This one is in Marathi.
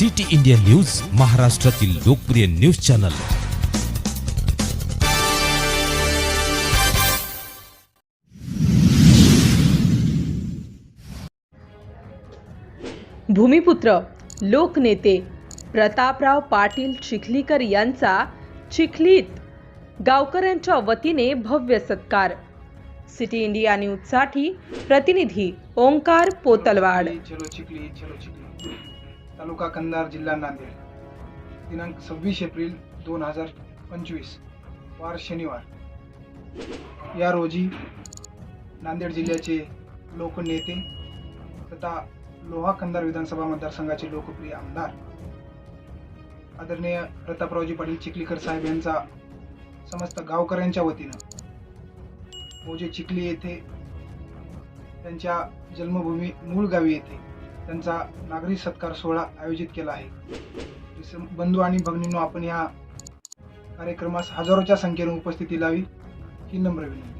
सिटी इंडिया न्यूज महाराष्ट्रातील लोकप्रिय न्यूज चॅनल भूमिपुत्र लोकनेते प्रतापराव पाटील चिखलीकर यांचा चिखलीत गावकऱ्यांच्या वतीने भव्य सत्कार सिटी इंडिया न्यूजसाठी प्रतिनिधी ओंकार पोतलवाड तालुका कंधार जिल्हा नांदेड. दिनांक सव्वीस एप्रिल दोन हजार पंचवीस वार शनिवार. या रोजी नांदेड जिल्ह्याचे लोकनेते तथा लोहा कंधार विधानसभा मतदारसंघाचे लोकप्रिय आमदार आदरणीय प्रतापरावजी पाटील चिखलीकर साहेब यांचा समस्त गावकऱ्यांच्या वतीनं मोजे चिखली येथे त्यांच्या जन्मभूमी मूळ गावी येथे त्यांचा नागरी सत्कार सोहळा आयोजित केला आहे. बंधू आणि भगिनींनो आपण या कार्यक्रमास हजारोच्या संख्येने उपस्थिती लावी ही नम्र विनंती.